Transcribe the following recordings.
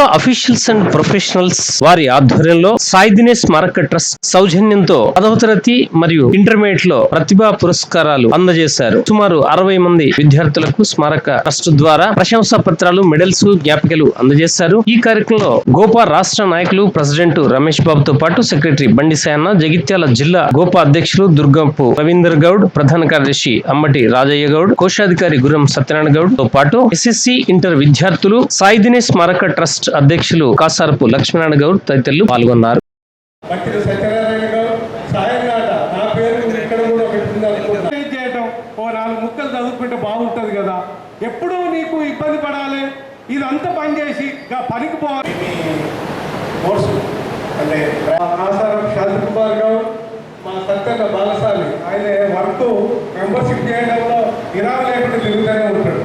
ప్రభుత్వ officials and professionals వారి ఆధ్వర్యంలో సాయి దినేష్ స్మారక ట్రస్ట్ సౌజన్యంతో పదవ తరగతి మరియు ఇంటర్మీడియట్లో ప్రతిభా పురస్కారాలు అందజేశారు. సుమారు అరవై మంది విద్యార్థులకు స్మారక ట్రస్ట్ ద్వారా ప్రశంసా పత్రాలు మెడల్స్ జ్ఞాపికలు అందజేశారు. ఈ కార్యక్రమంలో గోపా రాష్ట్ర నాయకులు ప్రెసిడెంట్ రమేష్ బాబుతో పాటు సెక్రటరీ బండి సాయన్న జగిత్యాల జిల్లా గోపా అధ్యక్షులు దుర్గంపు రవీందర్ గౌడ్ ప్రధాన కార్యదర్శి అమ్మటి రాజయ్య గౌడ్ కోశాధికారి గురం సత్యనారాయణ గౌడ్తో పాటు ఎస్ఎస్సి ఇంటర్ విద్యార్థులు సాయి దినేష్ స్మారక ట్రస్ట్ అధ్యక్షులు కాసారపు లక్ష్మీనారాయణ గౌడ్ తదితరులు పాల్గొన్నారు. బాగుంటది సత్యనారాయణ నా పేరు కూడా పెట్టింది చేయటం? ఓ నాలుగు ముక్కలు కదా. ఎప్పుడూ నీకు ఇబ్బంది పడాలి? ఇదంతా పని చేసి పనికి పోవాలి కోర్సు. అంటే ఆసారం కుమార్ మా సత్యన్న బాలసాలి ఆయన వర్క్ మెంబర్షిప్ చేయడంలో విరామం లేకుండా తిరుగుతూనే ఉంటాడు.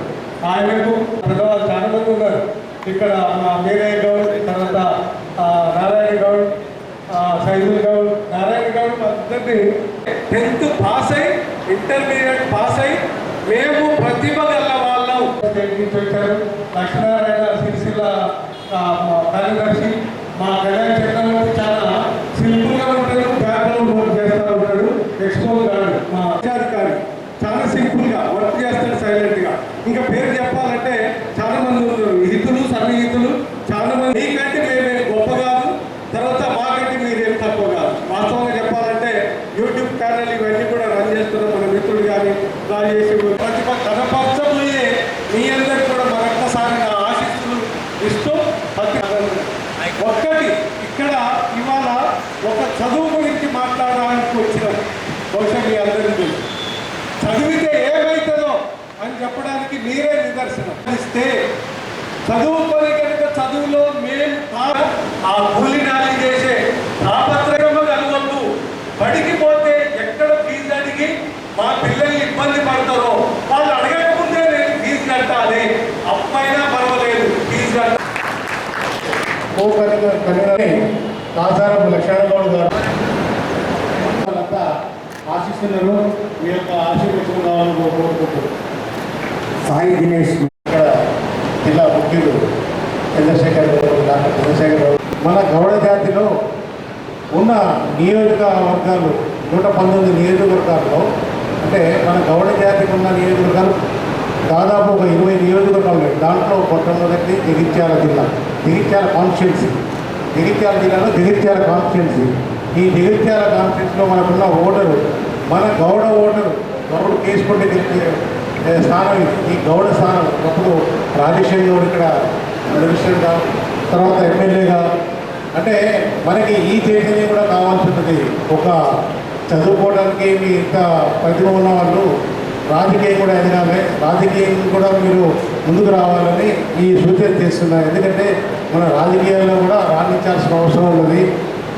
ఆయనకు పెద్దవాళ్ళు చాలా మంది ఉన్నారు ఇక్కడ మా మీరయ్య గౌడ్ తర్వాత నారాయణ గౌడ్ సైజుల్ గౌడ్ నారాయణ గౌడ్ అందరినీ టెన్త్ పాస్ అయి ఇంటర్మీడియట్ పాస్ అయి మేము ప్రతిభ గల వాళ్ళం. స్టేట్ నుంచి వచ్చారు లక్ష్మీనారాయణ సిరిసిల్ల ఆ, మా కార్యదర్శి మా కళ్యాణ చక్రవర్తి చాలా సింపుల్గా ఉంటాడు బ్యాక్గ్రౌండ్ వర్క్ చేస్తూ ఉంటాడు ఎక్స్పోజ్ కాడు మా అత్యాధికారి చాలా సింపుల్గా వర్క్ చేస్తాడు సైలెంట్గా ఇంకా పేరు చెప్పాలంటే చాలా మంది ఉన్నారు హితులు సన్నిహితులు చాలా మంది మీకంటే మేమే గొప్ప కాదు తర్వాత మాకంటే మీరేం తక్కువ కాదు వాస్తవంగా చెప్పాలంటే యూట్యూబ్ ఛానల్ ఇవన్నీ కూడా రన్ చేస్తున్న మన మిత్రుడు కానీ రాజేష్ ప్రతి కనపరచబోయే మీ అందరికి కూడా మరొక్కసారి నా ఆశిస్తులు ఇస్తూ ప్రతి ఒక్కటి ఇక్కడ ఇవాళ ఒక చదువు గురించి మాట్లాడడానికి వచ్చినాం బహుశా మీ అందరికీ చదివితే ఏమవుతుందో అని చెప్పడానికి మీరే నిదర్శనం. ఇస్తే చదువుకొని కనుక చదువులో మేము ఆ కూలి ఫీజు మా పిల్లల్ని ఇబ్బంది పడతారో వాళ్ళు అడగకముందే నేను ఫీజు కట్టాలి. అప్పైనా పర్వాలేదు ఫీజు కట్టాలి ఓ కన్వీనర్ కాసారపు లక్ష్మణగౌడ్ గారు. ఆశిస్తున్నారు మీ యొక్క ఆశీర్వచనం కావాలని కోరుకుంటున్నారు సాయి దినేష్ ఇక్కడ జిల్లా ముఖ్యులు చంద్రశేఖర్ గౌడ్ డాక్టర్ చంద్రశేఖర్ గౌడ్ మన గౌడ జాతిలో ఉన్న నియోజకవర్గాలు నూట పంతొమ్మిది నియోజకవర్గాల్లో అంటే మన గౌడ జాతికి ఉన్న నియోజకవర్గాలు దాదాపు ఒక ఇరవై నియోజకవర్గాలు ఉన్నాయి. దాంట్లో మొట్టమొదటి జగిత్యాల జిల్లా జగిత్యాల కాన్స్టిట్యున్సీ జగిత్యాల జిల్లాలో జగిత్యాల కాన్స్టిట్యున్సీ ఈ జగిత్యాల కాన్స్టిట్యున్సీలో మనకున్న ఓటరు మన గౌడ ఓటరు గౌడు కేసుకుంటే గెలిచే స్థానం ఈ గౌడ స్థానం ఒకప్పుడు రాజశేఖర్ గౌడ్ ఇక్కడ మినిస్టర్గా తర్వాత ఎమ్మెల్యేగా అంటే మనకి ఈ చైతన్యం కూడా కావాల్సి ఉంటుంది. ఒక చదువుకోవడానికి మీ ఇంత ప్రతిభ ఉన్న వాళ్ళు రాజకీయం కూడా ఎదగాలి. రాజకీయం కూడా మీరు ముందుకు రావాలని ఈ సూచన చేస్తున్నారు. ఎందుకంటే మన రాజకీయాల్లో కూడా రాణించాల్సిన అవసరం ఉన్నది.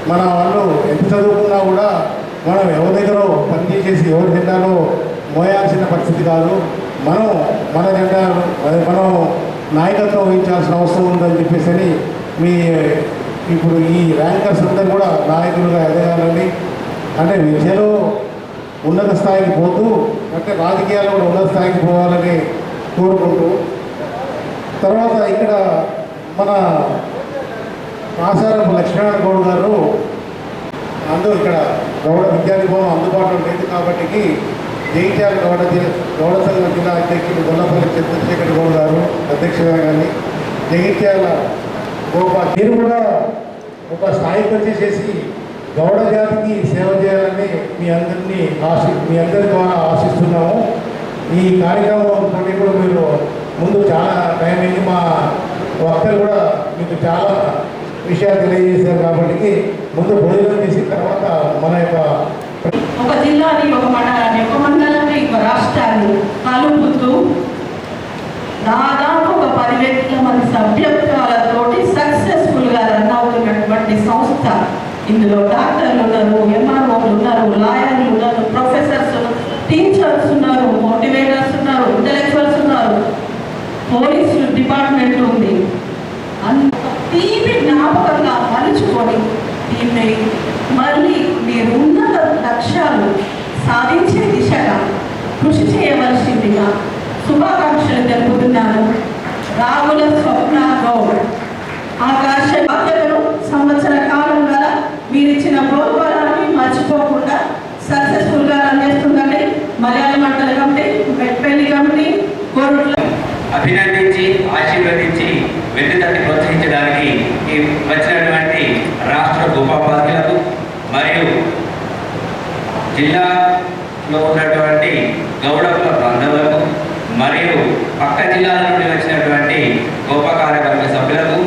మన వాళ్ళు ఎంత చదువుకున్నా కూడా మనం ఎవరి దగ్గర పనిచేసి ఎవరి జెండాలో మోయాల్సిన పరిస్థితి కాదు. మనం మన జెండా అదే మనం నాయకత్వం వహించాల్సిన అవసరం ఉందని చెప్పేసి అని మీ ఇప్పుడు ఈ ర్యాంకర్స్ అందరూ కూడా నాయకులుగా ఎదగాలని అంటే విద్యలో ఉన్నత స్థాయికి పోతూ అంటే రాజకీయాలు కూడా ఉన్నత స్థాయికి పోవాలని కోరుకుంటూ తర్వాత ఇక్కడ మన ఆసారపు లక్ష్మీనారాయణ గౌడ్ గారు అందరూ ఇక్కడ గౌడ విద్యార్థి భవనం అందుబాటులో లేదు కాబట్టి జగిత్యాల గౌడ గౌడ సంఘం జిల్లా అధ్యక్షుడు గొల్లపల్లి చంద్రశేఖర్ గౌడ్ గారు అధ్యక్షుగా కానీ జగిత్యాల గోపాల్ మీరు కూడా ఒక స్థాయికి వచ్చేసేసి గౌడ జాతికి సేవ చేయాలని మీ అందరినీ ఆశి మీ అందరి ద్వారా ఆశిస్తున్నాము. ఈ కార్యక్రమం తోటి కూడా మీరు ముందు చాలా టైం అయింది మా వక్తలు కూడా మీకు చాలా విషయాలు తెలియజేశారు కాబట్టి ముందు భోజనం చేసిన తర్వాత మన యొక్క ఒక జిల్లాని ఒక మండలాన్ని ఒక మండలాన్ని ఒక రాష్ట్రాన్ని కలుపుతూ దాదాపు ఒక పది వేల మంది సభ్యత్వాలతోటి సక్సెస్ఫుల్గా రన్ అవుతున్నటువంటి సంస్థ ఇందులో డాక్టర్లు ఉన్నారు ఎంఆర్ఓలు ఉన్నారు లాయర్లు ఉన్నారు ప్రొఫెసర్స్ టీచర్స్ ఉన్నారు మోటివేటర్స్ ఉన్నారు ఇంటలెక్చువల్స్ ఉన్నారు. పోలీసు డిపార్ట్మెంట్ ఉంది. అంత తీపి జ్ఞాపకంగా మలుచుకొని దీన్ని మళ్ళీ మీరు ఉన్నత లక్ష్యాలు సాధించే దిశగా కృషి చేయవలసిందిగా శుభాకాంక్షలు తెలుపుతున్నాను. రావుల స్వప్న గౌడ్. ఆకాశ బాధ్యతను సంవత్సర కాలం మీరు ఇచ్చిన ప్రోత్సాహాన్ని మర్చిపోకుండా సక్సెస్ఫుల్గా రన్ చేస్తుందండి మలయాళ మండల కమిటీ మెట్పల్లి కమిటీ కోరుట్ల అభినందించి ఆశీర్వదించి వెన్నుతట్టి ప్రోత్సహించడానికి ఈ వచ్చినటువంటి రాష్ట్ర ఉపాధ్యులకు మరియు జిల్లాలో ఉన్నటువంటి గౌడకుల బంధువులకు మరియు పక్క జిల్లాల నుండి వచ్చినటువంటి గోప కార్యవర్గ సభ్యులకు